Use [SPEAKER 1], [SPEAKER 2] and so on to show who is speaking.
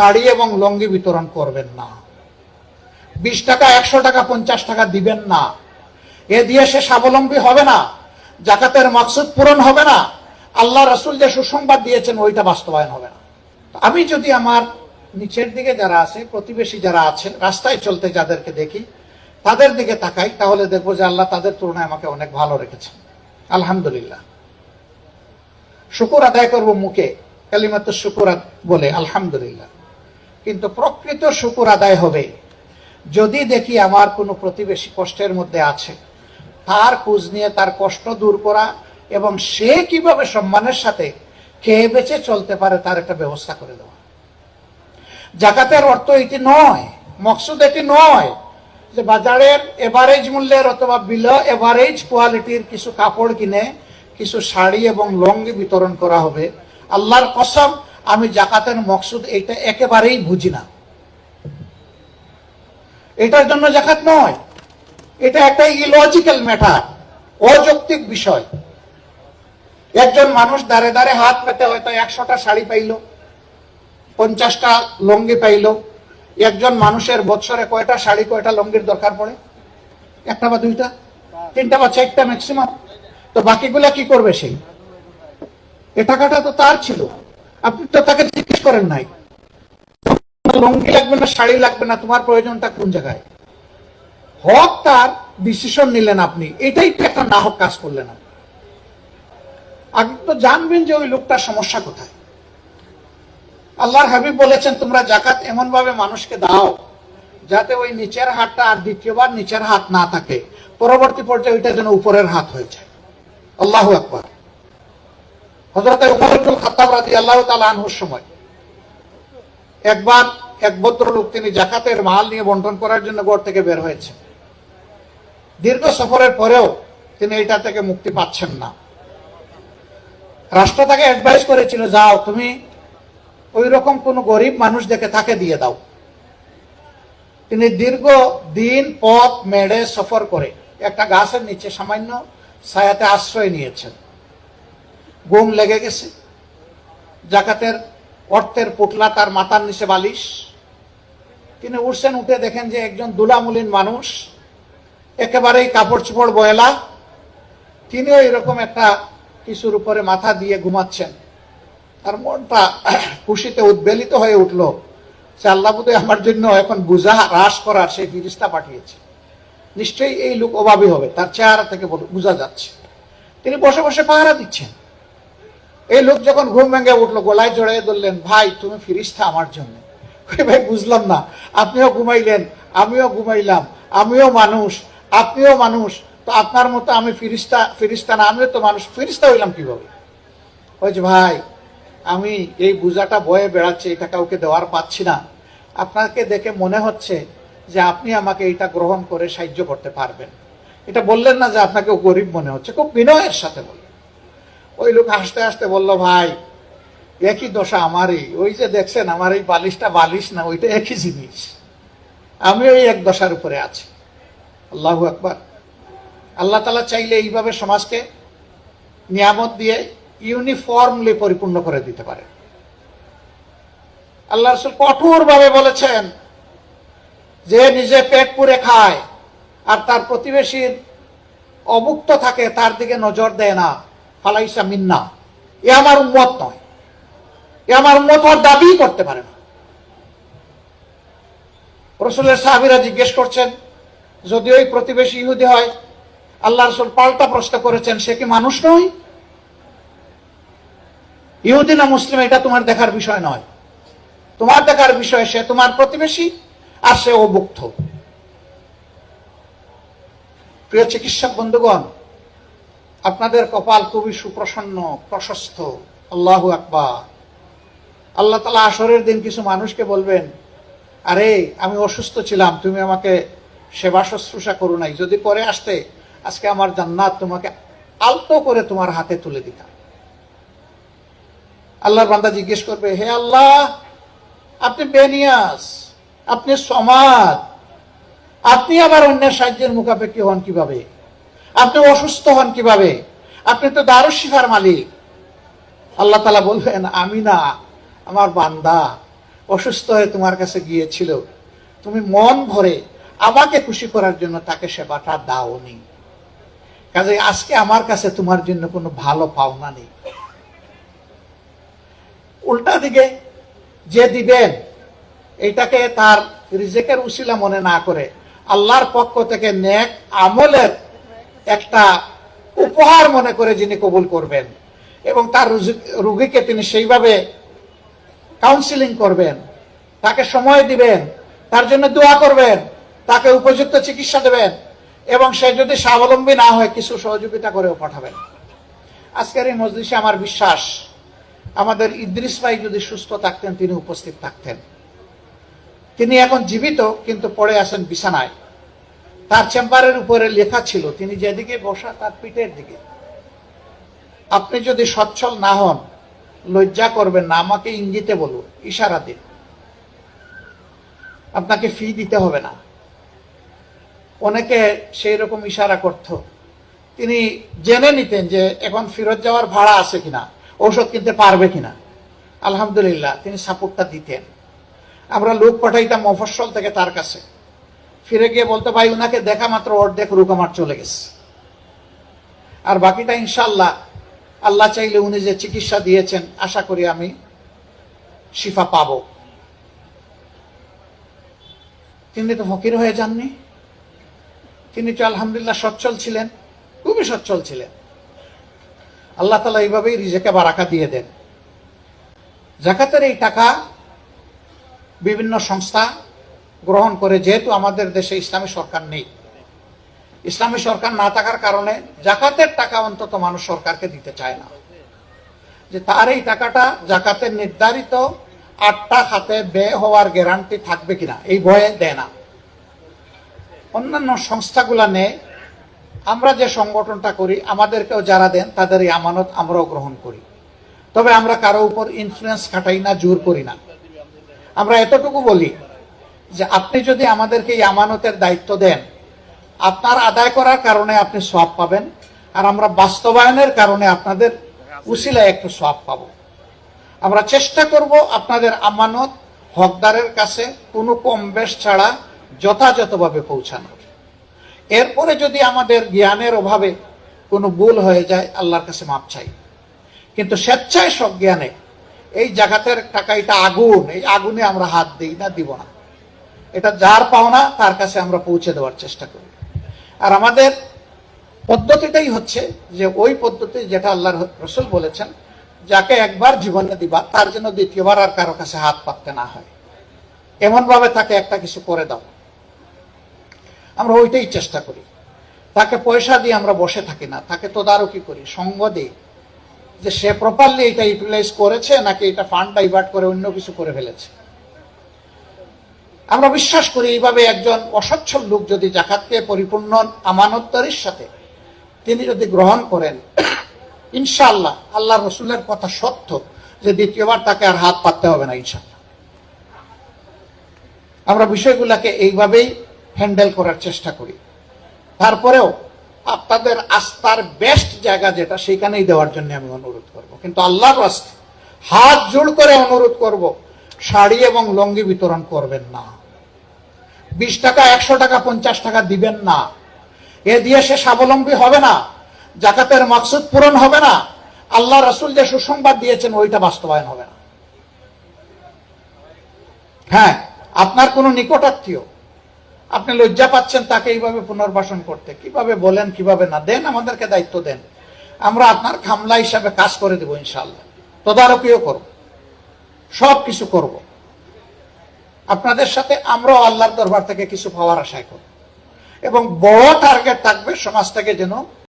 [SPEAKER 1] শাড়ি এবং লঙ্গি বিতরণ করবেন না। বিশ টাকা, একশো টাকা, পঞ্চাশ টাকা দিবেন না। এ দিয়ে সে স্বাবলম্বী হবে না, জাকাতের মকসুদ পূরণ হবে না, আল্লাহ রসুল যে সুসংবাদ দিয়েছেন ওইটা বাস্তবায়ন হবে না। আমি যদি আমার নিচের দিকে যারা আছে, প্রতিবেশী যারা আছেন রাস্তায় চলতে যাদেরকে দেখি, তাদের দিকে তাকাই, তাহলে দেখব যে আল্লাহ তাদের তুলনায় আমাকে অনেক ভালো রেখেছেন। আলহামদুলিল্লাহ। শুকুর আদায় করব মুখে কালিমাত শুকুর বলে, আলহামদুলিল্লাহ। কিন্তু প্রকৃত শুকুর আদায় হবে। যদি দেখি আমার কোনো প্রতিবেশী কষ্টের মধ্যে আছে, তার খোঁজ নিয়ে তার কষ্ট দূর করা এবং সে কীভাবে সম্মানের সাথে খেয়ে বেঁচে চলতে পারে তার একটা ব্যবস্থা করে দেওয়া। জাকাতের অর্থ এটি নয়, মকসুদ এটি নয় যে বাজারের এভারেজ মূল্যের অথবা বিলো এভারেজ কোয়ালিটির কিছু কাপড় কিনে, কিছু শাড়ি এবং লঙ্গি বিতরণ করা হবে। আল্লাহর কসম আমি জাকাতের মকসুদ এটা একেবারেই বুঝি না। এটার জন্য জাকাত নয়। এটা একটা ইলজিক্যাল ম্যাটার অযৌক্তিক বিষয়। একজন মানুষ দাঁড়ে দাঁড়ে হাত পেতে হয়তো একশোটা শাড়ি পাইলো, পঞ্চাশটা লঙ্গি পাইলো। একজন মানুষের বছরে কয়টা শাড়ি, কয়টা লঙ্গির দরকার পড়ে? একটা বা দুইটা? তিনটা বা চারটা ম্যাক্সিমাম তো বাকিগুলা কি করবে সেই? এ টাকাটা তো তার ছিল। আপনি তো তাকে জিজ্ঞেস করেন নাই। লঙ্গি লাগবে না, শাড়ি লাগবে না, তোমার প্রয়োজনটা কোন জায়গায়? হক তার ডিসিশন নিলেন আপনি। এটাই তো একটা নাহক কাজ করলেন আপনি। আপনি তো জানবেন যে ওই লোকটার সমস্যা কোথায়। আল্লাহর হাবিব বলেছেন, তোমরা জাকাত এমন ভাবে মানুষকে দাও, যাতে ওই নিচের হাতটা আর দ্বিতীয়বার নিচের হাত না থাকে। পরবর্তী পর্যায়ে ওইটা যেন উপরের হাত হয়ে যায়। আল্লাহ আকবার। হজরত খাত্তাব রাদিয়াল্লাহু তাআলা আনহুর সময়। একবার এক ভদ্রলোক তিনি জাকাতের মাল নিয়ে বন্টন করার জন্য গড় থেকে বের হয়েছে দীর্ঘ সফরের পরেও তিনি এটা থেকে মুক্তি পাচ্ছেন না। রাষ্ট্র তাকে অ্যাডভাইস করেছিল, যাও, তুমি ওই রকম কোন গরিব মানুষ দেখে তাকে দিয়ে দাও। তিনি দীর্ঘ দিন পথ, মেড়ে সফর করে একটা গাছের নিচে সামান্য ছায়াতে আশ্রয় নিয়েছেন। ঘুম লেগে গেছে। জাকাতের অর্থের পুটলা তার মাথার নিচে বালিশ। তিনি উঠছেন, উঠে দেখেন যে একজন দুলামুলিন মানুষ, একেবারেই কাপড় চোপড় বয়লা। তিনিও এরকম একটা কিছুর উপরে মাথা দিয়ে ঘুমাচ্ছেন। তার মনটা খুশিতে উদ্বেলিত হয়ে উঠল যে আল্লাহ বোধহয় আমার জন্য এখন বুঝা, হ্রাস করার সেই ফিরিস্তা পাঠিয়েছে। নিশ্চয়ই এই লোক অভাবী হবে, তার চেহারা থেকে বোঝা যাচ্ছে। তিনি বসে বসে পাহারা দিচ্ছেন। এই লোক যখন ঘুম ভেঙে উঠল, গলায় জড়িয়ে ধরলেন, ভাই, তুমি ফিরিস্তা আমার জন্য। ভাই, বুঝলাম না। আপনিও ঘুমাইলেন, আমিও ঘুমাইলাম, আমিও মানুষ, আপনিও মানুষ। তো আপনার মতো আমি ফিরিস্তা ফিরিস্তা না, আমিও তো মানুষ, ফিরিস্তা হইলাম কীভাবে? যে, ভাই, আমি এই বোঝাটা বয়ে বেড়াচ্ছি, এটা কাউকে দেওয়ার পাচ্ছি না। আপনাকে দেখে মনে হচ্ছে যে আপনি আমাকে এটা গ্রহণ করে সাহায্য করতে পারবেন। এটা বললেন না যে আপনাকে গরিব মনে হচ্ছে, খুব বিনয়ের সাথে বললেন। ওই লোক হাসতে হাসতে বলল, ভাই, একই দশা আমারই। ওই যে দেখছেন, আমার এই বালিশটা বালিশ না, ওইটা একই জিনিস। আমি ওই এক দশার উপরে আছি। আল্লাহ আকবার। আল্লাহ তালা চাইলে এইভাবে সমাজকে নিয়ামত দিয়ে ইউনিফর্মলি পরিপূর্ণ করে দিতে পারে। আল্লাহ রসুল কঠোর ভাবে বলেছেন যে, নিজে পেট পুরে খায়, আর তার প্রতিবেশীর অমুক্ত থাকে, তার দিকে নজর দেয় না। ফালাইসা মিন্না। এ আমার উম্মত নয়। এ আমার উম্মত হওয়ার দাবি করতে পারে না। রসুলের সাহাবিরা জিজ্ঞেস করছেন, যদি ওই প্রতিবেশী ইহুদি হয়, আল্লাহ রসুল পাল্টা প্রশ্ন করেছেন, সে কি মানুষ নয়? ইহুদি না মুসলিম, এটা তোমার দেখার বিষয় নয়। তোমার দেখার বিষয়, সে তোমার প্রতিবেশী, আর সে অভুক্ত। প্রিয় চিকিৎসক বন্ধুগণ আপনাদের কপাল খুবই সুপ্রসন্ন, প্রশস্ত। আল্লাহ আকবার। আল্লাহ তালা আসরের দিন কিছু মানুষকে বলবেন, আরে, আমি অসুস্থ ছিলাম, তুমি আমাকে সেবা শুশ্রূষা করো নাই। যদি করে আসতে, আজকে আমার জান্নাত তোমাকে আলতো করে তোমার হাতে তুলে দিতাম। আল্লাহর বান্দা জিজ্ঞেস করবে, হে আল্লাহ, আপনি বেনিয়াস আপনি সমাজ আপনি আবার অন্যের সাহায্যের মুখাপেক্ষি হন কীভাবে? আপনি অসুস্থ হন কীভাবে? আপনি তো দারুশিফার মালিক। আল্লাহ তালা বলবেন, আমি না, আমার বান্দা অসুস্থ হয়ে তোমার কাছে গিয়েছিল। তুমি মন ভরে আমাকে খুশি করার জন্য তাকে সেবাটা দাওনি। কাজে আজকে আমার কাছে তোমার জন্য কোনো ভালো পাওনা নেই। উল্টা দিকে যে দিবেন, এটাকে তার রিজেকের উসিলা মনে না করে, আল্লাহর পক্ষ থেকে নেক আমলের একটা উপহার মনে করে যিনি কবুল করবেন এবং তার রুগীকে তিনি সেইভাবে কাউন্সিলিং করবেন, তাকে সময় দিবেন, তার জন্য দোয়া করবেন, তাকে উপযুক্ত চিকিৎসা দেবেন এবং সে যদি স্বাবলম্বী না হয় কিছু সহযোগিতা করেও পাঠাবেন। আজকের এই মজলিসে আমার বিশ্বাস, আমাদের ইদ্রিস ভাই যদি সুস্থ থাকতেন, তিনি উপস্থিত থাকতেন। তিনি এখন জীবিত, কিন্তু পড়ে আছেন বিছানায়। তার চেম্বারের উপরে লেখা ছিল, তিনি যেদিকে বসা তার পিঠের দিকে। আপনি যদি সচ্ছল না হন, লজ্জা করবেন না, আমাকে ইঙ্গিতে বলুন, ইশারা দিন। আপনাকে ফি দিতে হবে না। অনেকে সেই রকম ইশারা করত। তিনি জেনে নিতেন যে এখন ফেরত যাওয়ার ভাড়া আছে কিনা, ঔষধ কিনতে পারবে কিনা। আলহামদুলিল্লাহ, তিনি সাপোর্টটা দিতেন। আমরা লোক পাঠাইতাম মফস্বল থেকে তার কাছে। ফিরে গিয়ে বলতো, ভাই ওনাকে দেখা মাত্র অর্ধেক রোগ আমার চলে গেছে। আর বাকিটা ইনশাল্লাহ আল্লাহ চাইলে উনি যে চিকিৎসা দিয়েছেন, আশা করি আমি শিফা পাবো। তিনি তো ফকির হয়ে যাননি। তিনি তো আলহামদুলিল্লাহ সচ্ছল ছিলেন, খুবই সচ্ছল ছিলেন। আল্লাহ তালা এইভাবেই রিজেকে বারাকা দিয়ে দেন। জাকাতের এই টাকা বিভিন্ন সংস্থা গ্রহণ করে, যেহেতু আমাদের দেশে ইসলামী সরকার নেই। ইসলামী সরকার না থাকার কারণে জাকাতের টাকা অন্তত মানুষ সরকারকে দিতে চায় না। যে তার এই টাকাটা জাকাতের নির্ধারিত আটটা খাতে ব্যয় হওয়ার গ্যারান্টি থাকবে কিনা, এই ভয়ে দেয় না। অন্যান্য সংস্থাগুলা নেয়। আমরা যে সংগঠনটা করি, আমাদেরকেও যারা দেন, তাদের এই আমানত আমরাও গ্রহণ করি। তবে আমরা কারও উপর ইনফ্লুয়েন্স খাটাই না, জোর করি না। আমরা এতটুকু বলি যে আপনি যদি আমাদেরকে এই আমানতের দায়িত্ব দেন, আপনার আদায় করার কারণে আপনি সব পাবেন, আর আমরা বাস্তবায়নের কারণে আপনাদের উশিলায় একটু সব পাবো। আমরা চেষ্টা করব আপনাদের আমানত হকদারের কাছে কোনো কম বেশ ছাড়া যথাযথভাবে পৌঁছানোর। এরপরে যদি আমাদের জ্ঞানের অভাবে কোনো ভুল হয়ে যায়, আল্লাহর কাছে মাপ চাই। কিন্তু স্বেচ্ছায় সব জ্ঞানে এই জাগাতের টাকা, এটা আগুন, এই আগুনে আমরা হাত দিই না, দিব না। এটা যার পাওনা, তার কাছে আমরা পৌঁছে দেওয়ার চেষ্টা করি। আর আমাদের পদ্ধতিটাই হচ্ছে যে ওই পদ্ধতি যেটা আল্লাহর রসুল বলেছেন, যাকে একবার জীবনে দিবা, তার জন্য দ্বিতীয়বার আর কারও কাছে হাত পাততে না হয়। এমন ভাবে তাকে একটা কিছু করে দাও। আমরা ওইটাই চেষ্টা করি। তাকে পয়সা দিয়ে আমরা বসে থাকি না, তাকে তদারকি করি, সঙ্গ দিই। যে সে প্রপারলি এটা ইউটিলাইজ করেছে, নাকি এটা ফান্ড ডাইভার্ট করে অন্য কিছু করে ফেলেছে। আমরা বিশ্বাস করি এইভাবে একজন অসচ্ছল লোক যদি জাকাতকে পরিপূর্ণ আমানতদারির সাথে, তিনি যদি গ্রহণ করেন, ইনশাআল্লাহ আল্লাহ রসুলের কথা সত্য যে দ্বিতীয়বার তাকে আর হাত পাততে হবে না ইনশাআল্লাহ। আমরা বিষয়গুলোকে এইভাবেই হ্যান্ডেল করার চেষ্টা করি। তারপরেও আপনাদের আস্থার বেস্ট জায়গা যেটা সেখানেই দেওয়ার জন্য আমি অনুরোধ করব। কিন্তু আল্লাহর রাস্তে হাত জোড় করে অনুরোধ করব, শাড়ি এবং লঙ্গি বিতরণ করবেন না। বিশ টাকা, একশো টাকা, পঞ্চাশ টাকা দিবেন না। এ দিয়ে সে স্বাবলম্বী হবে না, জাকাতের মাকসুদ পূরণ হবে না, আল্লাহ রসুল যে সুসংবাদ দিয়েছেন ওইটা বাস্তবায়ন হবে না। হ্যাঁ আপনার কোনো নিকটাত্মীয় আপনি লজ্জা পাচ্ছেন তাকে এইভাবে পুনর্বাসন করতে, কীভাবে বলেন, কীভাবে না, দেন আমাদেরকে দায়িত্ব দেন। আমরা আপনার খামলা হিসাবে কাজ করে দেব ইনশাল্লাহ তদারকিও করব সব কিছু করব। আপনাদের সাথে আমরাও আল্লাহর দরবার থেকে কিছু পাওয়ার আশায় করব এবং বড় টার্গেট থাকবে সমাজটাকে যেন